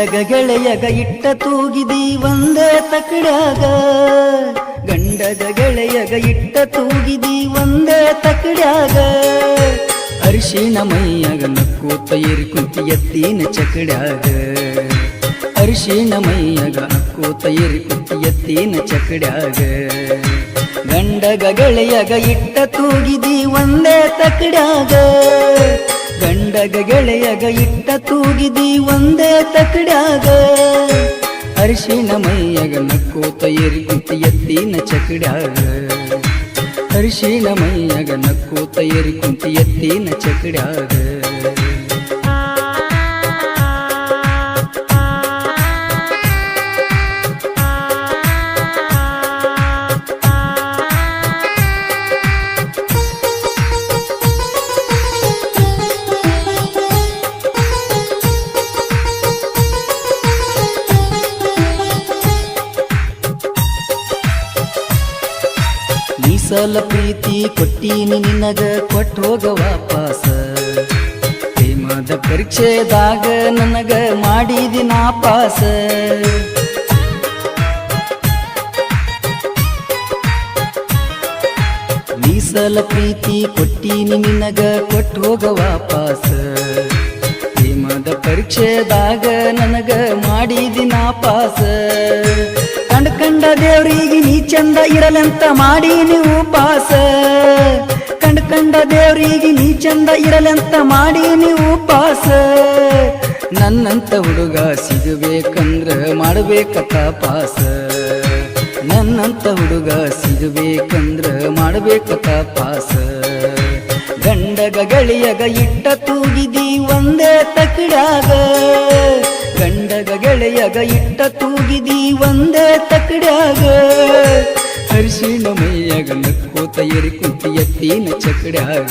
ಗಂಡಗ ಗೆಳೆಯಗ ಇಟ್ಟ ತೂಗಿದಿ ಒಂದೇ ತಕಡ್ಯಾಗ. ಗಂಡಗ ಗೆಳೆಯಗ ಇಟ್ಟ ತೂಗಿದಿ ಒಂದೇ ತಕಡ್ಯಾಗ. ಅರಿಶಿಣ ಮೈಯಾಗ ನಕ್ಕೂತ ಏರಿ ಕುಂತಿ ಎತ್ತಿನ ಚಕಡ್ಯಾಗ. ಅರಿಶಿಣ ಮೈಯಾಗ ನಕ್ಕೂತ ಏರಿ ಕುಂತಿ ಎತ್ತಿನ ಚಕಡ್ಯಾಗ. ಗಂಡಗ ಗೆಳೆಯಗ ಇಟ್ಟ ತೂಗಿದಿ ಒಂದೇ ತಕಡ್ಯಾಗ. ಗಂಡಗ ಗೆಳೆಯಗ ಇಟ್ಟ ತೂಗಿದಿ ಒಂದೇ ತಕಡ್ಯಾಗ. ಅರಿಶಿನ ಮೈಯಗ ನಕ್ಕೋತ ಏರಿ ಕುಂತಿ ಎತ್ತಿನ ಚಕಡ್ಯಾಗ. ಅರಿಶಿನ ಮೈಯಗ ನಕ್ಕೋತ ಏರಿ ಕುಂತಿ ಎತ್ತಿನ ಚಕಡ್ಯಾಗ. ಮೀಸಲ ಪ್ರೀತಿ ಕೊಟ್ಟೀನಿ ನಿನಗ ಕೊಟ್ಟು ಹೋಗ ವಾಪಾಸ. ಪ್ರೇಮದ ಪರೀಕ್ಷೆದಾಗ ನನಗ ಮಾಡಿದಿ ನಾಪಾಸ. ಮೀಸಲ ಪ್ರೀತಿ ಕೊಟ್ಟೀನಿ ನಿನಗ ಕೊಟ್ಟು ಹೋಗ ವಾಪಾಸ. ಪರೀಕ್ಷೆದಾಗ ನನಗ ಮಾಡಿದಿ ನಾಪಾಸ ಕಂಡ ಕಂಡ ದೇವ್ರಿಗೆ ನೀ ಚಂದ ಇರಲಂತ ಮಾಡಿ ನೀವು ಪಾಸ. ಕಂಡ ಕಂಡ ದೇವ್ರಿಗೆ ನೀ ಚಂದ ಇರಲಂತ ಮಾಡಿ ನೀವು ಪಾಸ. ನನ್ನಂತ ಹುಡುಗ ಸಿಗಬೇಕಂದ್ರ ಮಾಡಬೇಕತ್ತ ಪಾಸ. ನನ್ನಂತ ಹುಡುಗ ಸಿಗಬೇಕಂದ್ರ ಮಾಡಬೇಕತ್ತ ಪಾಸ. ಗಂಡಗ ಗೆಳೆಯಗ ಇಟ್ಟ ತೂಗಿದಿ ಒಂದೇ ತಕಡಾಗ ಗಂಡಗ ಗೆಳೆಯಗ ಇಟ್ಟ ತೂಗಿದಿ ಒಂದೇ ತಕಡಾಗ ಅರಿಶಿಣ ಮೈಯಾಗ ನಕ್ಕೋತ ಎರಿ ಕುಂತಿ ಎತ್ತಿನ ಚಕಡ್ಯಾಗ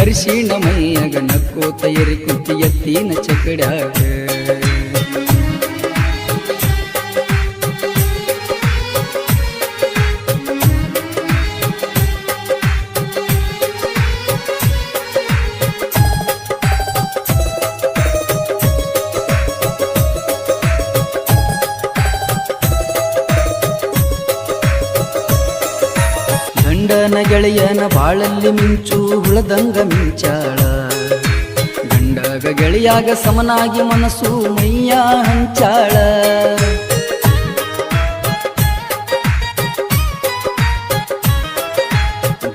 ಅರಿಶಿಣ ಮೈಯಾಗ ನಕ್ಕೋತ ಎರಿ ಕುಂತಿ ಎತ್ತಿನ ಚಕಡ್ಯಾಗ ಗಂಡನ ಗೆಳೆಯನ ಬಾಳಲ್ಲಿ ಮಿಂಚು, ಹುಳದಂಗ ಮಿಂಚಾಳ. ಗಂಡಗ ಗೆಳೆಯಾಗ ಸಮನಾಗಿ ಮನಸ್ಸು ಮೈಯ ಹಂಚಾಳ.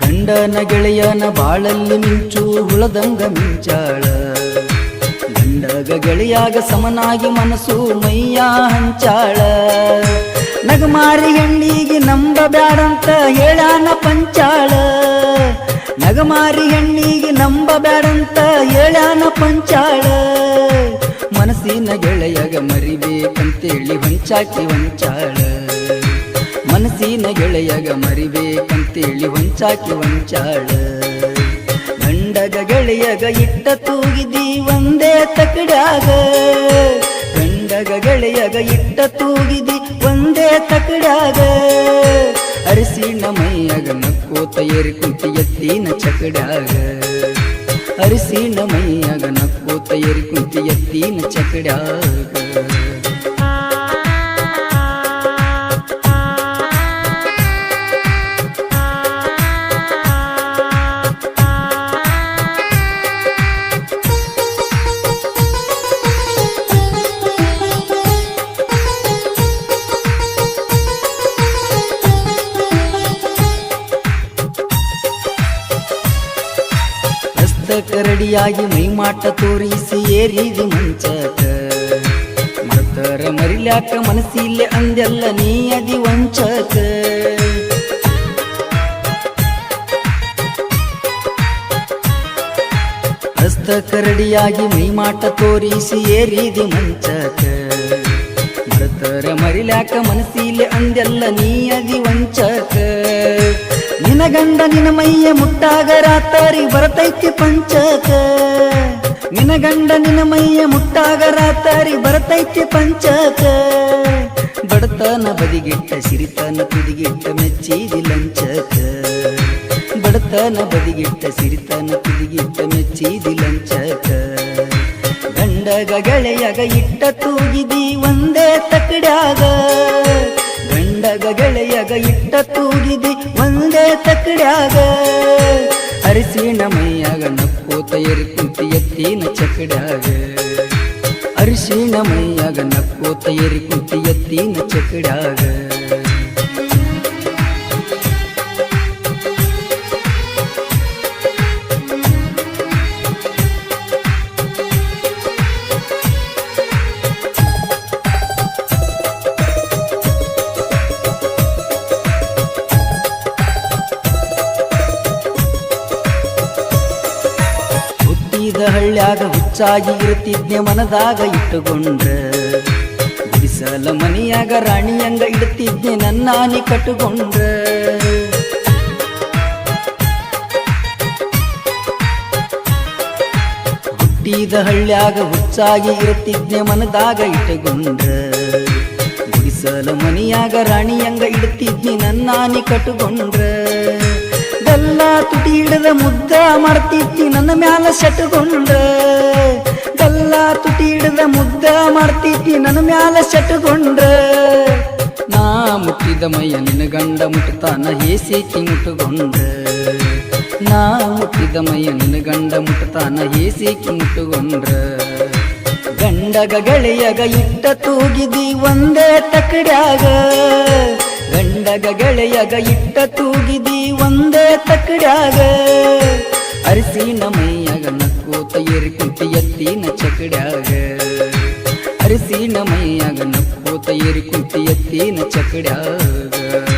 ಗಂಡನ ಗೆಳೆಯನ ಬಾಳಲ್ಲಿ ಮಿಂಚು, ಹುಳದಂಗ ಮಿಂಚಾಳ. ಗಂಡಗ ಗೆಳೆಯಾಗ ಸಮನಾಗಿ ಮನಸ್ಸು ಮೈಯ ಹಂಚಾಳ. ನಗಮಾರಿ ಹೆಣ್ಣಿಗೆ ನಂಬ ಬ್ಯಾಡಂತ ಹೇಳಾನ ಪಂಚಾಳ. ನಗಮಾರಿ ಹೆಣ್ಣಿಗೆ ನಂಬ ಬ್ಯಾಡಂತ ಹೇಳಾನ ಪಂಚಾಳ. ಮನಸ್ಸಿನ ಗೆಳೆಯಗ ಮರಿಬೇಕಂತೇಳಿ ಹೊಂಚಾಕಿ ಹೊಂಚಾಳ. ಮನಸ್ಸಿನ ಗೆಳೆಯಗ ಮರಿಬೇಕಂತೇಳಿ ಹೊಂಚಾಕಿ ಹೊಂಚಾಳ. ಗಂಡಗ ಗೆಳೆಯಗ ಇಟ್ಟ ತೂಗಿದಿ ಒಂದೇ ತಕಡಾಗ ಗಂಡಗ ಗೆಳೆಯಗ ಇಟ್ಟ ಒಂದೇ ತಕಡ್ಯಾಗ ಅರಿಸಿಣ ಮೈಯಾಗ ನಕ್ಕೋತ ಏರಿ ಕುಂತಿ ಎತ್ತಿನ ಚಕಡ್ಯಾಗ. ಅರಿಸಿಣ ಮೈಯಾಗ ನಕ್ಕೋತ ಏರಿ ಕುಂತಿ ಎತ್ತಿನ ಚಕಡ್ಯಾಗ. ಕರಡಿಯಾಗಿ ಮೈಮಾಟ ತೋರಿಸಿ ಏರಿದು ಮಂಚಕ. ಮರ್ತರ ಮರಿಲ್ಯಾಕ ಮನಸ್ಸಿಲ್ಲೆ ಅಂದೆಲ್ಲ ನೀ ಅದಿ ವಂಚಕ. ಹಸ್ತ ಕರಡಿಯಾಗಿ ಮೈಮಾಟ ತೋರಿಸಿ ಏರಿದು ಮಂಚಕ. ಮರ್ತರ ಮರಿಲ್ಯಾಕ ಮನಸ್ಸಿಲ್ಲೆ ಅಂದೆಲ್ಲ ನೀ ಅದಿ ವಂಚಕ. ನಿನ ಗಂಡ ನಿನ ಮೈಯ ಮುಟ್ಟಾಗ ರಾತಾರಿ ಬರತೈತಿ ಪಂಚಕ. ನಿನ ಗಂಡ ನಿನ ಮೈಯ ಮುಟ್ಟಾಗ ರಾತಾರಿ ಬರತೈತಿ ಪಂಚಕ. ಬಡತನ ಬದಿಗಿಟ್ಟ, ಸಿರಿತನ ತುದಿಗಿಟ್ಟ, ಮೆಚ್ಚಿದಿ ಲಂಚಕ. ಬಡತನ ಬದಿಗಿಟ್ಟ, ಸಿರಿತನ ತುದಿಗಿಟ್ಟ, ಮೆಚ್ಚಿದಿ ಲಂಚಕ. ಗಂಡ ಗಂಡಗ ಗೆಳೆಯಗ ಇಟ್ಟ ತೂಗಿದಿ ಒಂದೇ ತಕಡ್ಯಾಗ. ಗಂಡಗ ಗೆಳೆಯಗ ಇಟ್ಟ ತೂಗಿದಿ ಒಂದೇ ತಕಡ್ಯಾಗ ಅರಿಸಿಣ ಮೈಯಾಗ ನಕ್ಕೋತ ಎರಿ ಕುಂತಿ ಎತ್ತಿನ ಚಕಡ್ಯಾಗ ಅರಿಶಿಣ ಮೈಯಾಗ ನಕ್ಕೋತ ಎರಿ ಕುಂತಿ ಎತ್ತಿನ ಚಕಡ್ಯಾಗ ಹಳ್ಳ್ಯಾಗ ಹುಚ್ಚಾಗಿ ಇರುತ್ತಿದ್ದೆ ಮನದಾಗ ಇಟ್ಟುಕೊಂಡ್ರ. ಬಿಸಲ ಮನಿಯಾಗ ರಾಣಿಯಂಗ ಇಡುತ್ತಿದ್ದೆ ನನ್ನಾನಿ ಕಟ್ಟುಕೊಂಡ್ರ. ಹುಟ್ಟಿದ ಹಳ್ಳ್ಯಾಗ ಹುಚ್ಚಾಗಿ ಇರುತ್ತಿದ್ದೆ ಮನದಾಗ ಇಟ್ಟುಕೊಂಡ್ರ. ಬಿಸಲ ಮನಿಯಾಗ ರಾಣಿಯಂಗ ಇಡುತ್ತಿದ್ದೆ ನನ್ನಾನಿ ಕಟ್ಟುಕೊಂಡ್ರ. ಗಲ್ಲ ತುಟಿ ಹಿಡಿದ ಮುದ್ದ ಮಾಡ್ತಿತ್ತಿ ನನ್ನ ಮ್ಯಾಲ ಸೆಟ್ಕೊಂಡ ಎಲ್ಲ ತುಟಿ ಹಿಡಿದ ಮುದ್ದ ಮಾಡ್ತಿತ್ತಿ ನನ್ನ ಮ್ಯಾಲ ಸೆಟ್ಕೊಂಡ ನಾ ಮುಟ್ಟಿದ ಮೈಯ ನಿನ್ನ ಗಂಡ ಮುಟ್ಟತಾನ ಹೇಸಿ ಮುಟ್ಟುಕೊಂಡ್ರ ನಾ ಮುಟ್ಟಿದ ಮೈಯ ನಿನ್ನ ಗಂಡ ಮುಟ್ಟತಾನ ಹೇಸಿ ಮುಟ್ಟುಕೊಂಡ್ರ ಗಂಡಗ ಗೆಳೆಯಗ ಇಟ್ಟ ತೂಗಿದಿ ಒಂದೇ ತಕಡ್ಯಾಗ ಗಂಡಗ ಗೆಳೆಯಗ ಇಟ್ಟ ತೂಗಿದಿ ಒಂದೇ ತಕಡ್ಯಾಗ. ಅರಿಸಿನ ಮೈಯಾಗ ನಕ್ಕೋತ ತಯಾರಿ ಕುಂತಿ ಎತ್ತಿನ ಚಕಡ್ಯಾಗ. ಅರಿಸಿನ ಮೈಯಾಗ ನಕ್ಕೋತ ಏರಿ ಕುಂತಿ ಎತ್ತಿನ ಚಕಡ್ಯಾಗ.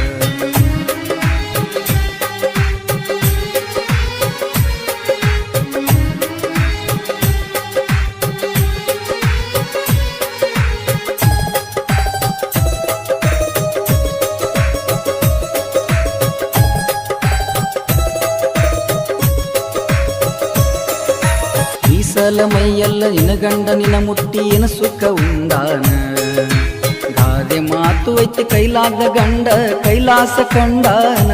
ಮೀಸಲ ಮೈಯಲ್ಲ ನಿನ ಗಂಡ ನಿನ ಮುಟ್ಟಿ ಏನ ಸುಖ ಉಂದಾನ ಗಾದೆ ಮಾತು ಐತೆ ಕೈಲಾದ ಗಂಡ, ಕೈಲಾಸ ಕಂಡಾನ?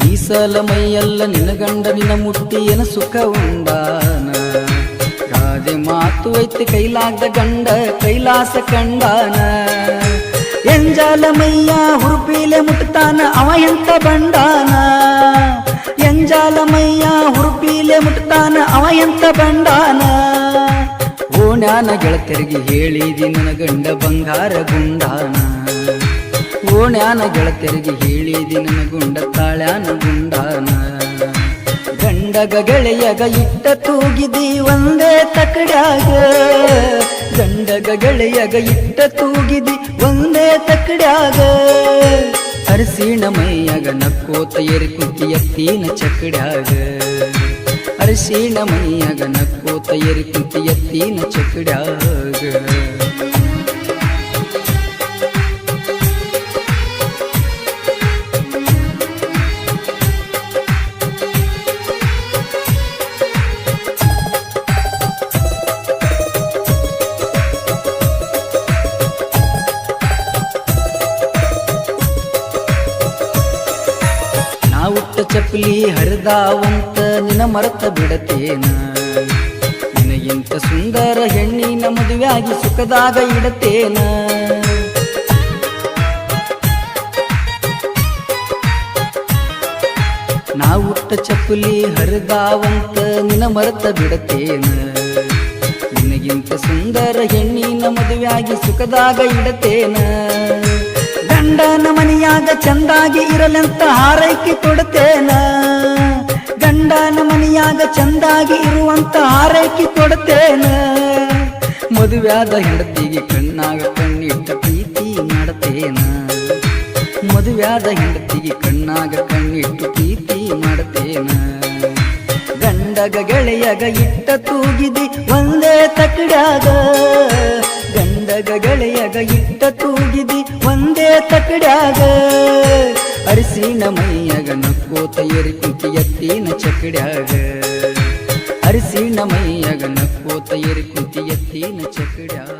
ಮೀಸಲ ಮೈಯಲ್ಲ ನಿನ ಗಂಡ ನಿನ ಮುಟ್ಟಿ ಏನ ಸುಖ ಉಂಡಾನ? ಗಾದೆ ಮಾತು ಐತೆ ಕೈಲಾದ ಗಂಡ, ಕೈಲಾಸ ಕಂಡಾನ? ಎಂಜಾಲ ಮೈಯ ಹುರುಪಿಲೆ ಮುಟ್ತಾನ ಅವ ಎಂತ ಬಂಡಾನ? ಎಂಜಾಲ ಮೈಯ ಹುರುಪಿಲೆ ಮುಟ್ತಾನ ಅವ ಎಂತ ಬಂಡಾನ? ಓಣ್ಯಾನ ಗೆಳತರಿಗೆ ಹೇಳಿದಿ ನನ್ನ ಗಂಡ ಬಂಗಾರ ಗುಂಡಾನ. ಓಣ್ಯಾನ ಗೆಳತರಿಗೆ ಹೇಳಿದಿ ನನ್ನ ಗುಂಡ ತಾಳ್ಯಾನ ಗುಂಡಾನ. ಗಂಡಗ ಗೆಳೆಯಗ ಇಟ್ಟ ತೂಗಿದಿ ಒಂದೇ ತಕಡ್ಯಾಗ. ಗಂಡಗ ಗೆಳೆಯಗ ಇಟ್ಟ ತೂಗಿದಿ, ಒಂದೇ ತಕ್ಕಡ್ಯಾಗ ಅರಸಿಣ ಮೈಯಾಗ ನಕ್ಕೋತ ಏರಿ ಕುಂತಿ ಎತ್ತಿನ ಚಕ್ಕಡ್ಯಾಗ ಅರಸಿಣ ಮೈಯಾಗ ನಕ್ಕೋತ ಏರಿ ಕುಂತಿ ಎತ್ತಿನ ಚಕಡ್ಯಾಗ. ಹರಿದಾವಂತ ನಿನ ಮರೆತ ಬಿಡತೇನ? ನಿನಗಿಂತ ಸುಂದರ ಹೆಣ್ಣಿನ ಮದುವೆಯಾಗಿ ಸುಖದಾಗ ಇಡತೇನ? ನಾವುಟ್ಟ ಚಪ್ಪಲಿ ಹರಿದಾವಂತ ನಿನ ಮರೆತ ಬಿಡತೇನ? ನಿನಗಿಂತ ಸುಂದರ ಹೆಣ್ಣಿನ ಮದುವೆಯಾಗಿ ಸುಖದಾಗ ಇಡತೇನ? ಗಂಡನ ಮನೆಯಾಗ ಚಂದಾಗಿ ಇರಲೆಂತ ಹಾರೈಕೆ ಕೊಡ್ತೇನ? ಮನೆಯಾಗ ಚಂದಾಗಿ ಇರುವಂತ ಆರೈಕೆ ಕೊಡ್ತೇನ. ಮದುವೆಯಾದ ಹೆಂಡತಿಗೆ ಕಣ್ಣಾಗ ಕಣ್ಣಿಟ್ಟ ಪ್ರೀತಿ ಮಾಡ್ತೇನ. ಮದುವೆಯಾದ ಹೆಂಡತಿಗೆ ಕಣ್ಣಾಗ ಕಣ್ಣಿಟ್ಟು ಪ್ರೀತಿ ಮಾಡ್ತೇನ. ಗಂಡಗ ಗೆಳೆಯಗ ಇಟ್ಟ ತೂಗಿದಿ ಒಂದೇ ತಕಡಾಗ ಗಂಡಗ ಗೆಳೆಯಗ ಇಟ್ಟ ತೂಗಿದಿ ಒಂದೇ ತಕಡಾಗ ಅರಿಸಿನ ಮೈಯಾಗ ನಕ್ಕೋತ ಏರಿ ಕುಂತಿ ಎತ್ತಿನ ಚಕಡ್ಯಾಗ ಅರಿಸಿನ ಮೈಯಾಗ ನಕ್ಕೋತ ಏರಿ ಕುಂತಿ ಎತ್ತಿನ ಚಕಡ್ಯಾಗ